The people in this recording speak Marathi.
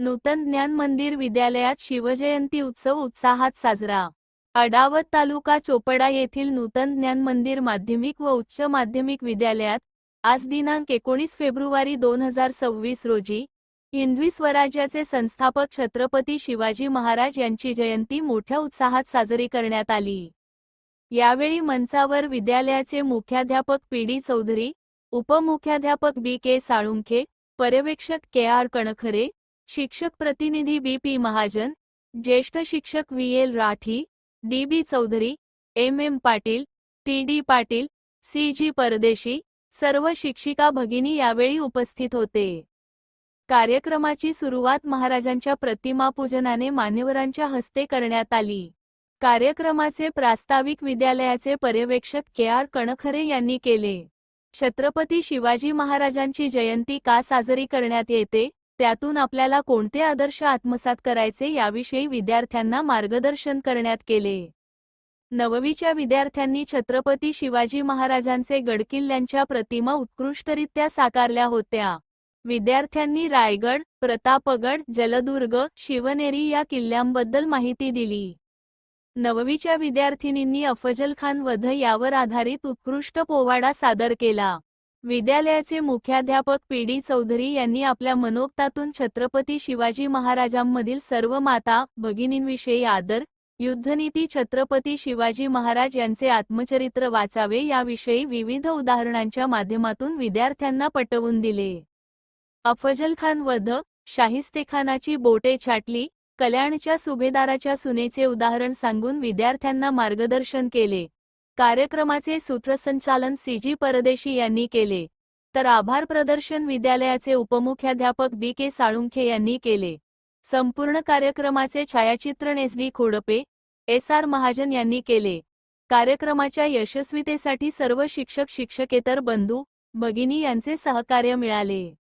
नूतन ज्ञान मंदिर विद्यालयात शिवजयंती उत्सव उत्साहात साजरा. अडावत तालुका चोपडा येथील नूतन ज्ञान मंदिर माध्यमिक व उच्च माध्यमिक विद्यालयात आज दिनांक एकोणीस फेब्रुवारी दोन हजार सव्वीस रोजी हिंदवी स्वराज्याचे संस्थापक छत्रपती शिवाजी महाराज यांची जयंती मोठ्या उत्साहात साजरी करण्यात आली. यावेळी मंचावर विद्यालयाचे मुख्याध्यापक पी डी चौधरी उपमुख्याध्यापक बी के साळुंखे पर्यवेक्षक के आर कणखरे शिक्षक प्रतिनिधी बी पी महाजन ज्येष्ठ शिक्षक V L Rathi D B Chaudhari M M Patil T D Patil C G Pardeshi सर्व शिक्षिका भगिनी यावेळी उपस्थित होते. कार्यक्रमाची सुरुवात महाराजांच्या प्रतिमापूजनाने मान्यवरांच्या हस्ते करण्यात आली. कार्यक्रमाचे प्रास्ताविक विद्यालयाचे पर्यवेक्षक के आर कणखरे यांनी केले. छत्रपती शिवाजी महाराजांची जयंती का साजरी करण्यात येते? त्यातून आपल्याला कोणते आदर्श आत्मसात करायचे याविषयी विद्यार्थ्यांना मार्गदर्शन करण्यात केले. नववीच्या विद्यार्थ्यांनी छत्रपती शिवाजी महाराजांचे गडकिल्ल्यांच्या प्रतिमा उत्कृष्टरित्या साकारल्या होत्या. विद्यार्थ्यांनी रायगड प्रतापगड जलदुर्ग शिवनेरी या किल्ल्यांबद्दल माहिती दिली. नववीच्या विद्यार्थिनींनी अफजल खान वध यावर आधारित उत्कृष्ट पोवाडा सादर केला. विद्यालयाचे मुख्याध्यापक पी डी चौधरी यांनी आपल्या मनोगतातून छत्रपती शिवाजी महाराजांमधील सर्व माता भगिनींविषयी आदर युद्धनीती छत्रपती शिवाजी महाराज यांचे आत्मचरित्र वाचावे याविषयी विविध उदाहरणांच्या माध्यमातून विद्यार्थ्यांना पटवून दिले. अफजल खान वध शाहिस्तेखानाची बोटे छाटली कल्याणच्या सुभेदाराच्या सुनेचे उदाहरण सांगून विद्यार्थ्यांना मार्गदर्शन केले. कार्यक्रमाचे सूत्रसंचालन सी. जी. परदेशी यांनी केले. तर आभार प्रदर्शन विद्यालयाचे उपमुख्याध्यापक बी. के. साळुंखे यांनी केले. संपूर्ण कार्यक्रमाचे छायाचित्रण S. D Khodpe S. R. Mahajan यांनी केले. कार्यक्रमाच्या यशस्वीतेसाठी सर्व शिक्षक शिक्षकेतर बंधू भगिनी यांचे सहकार्य मिळाले.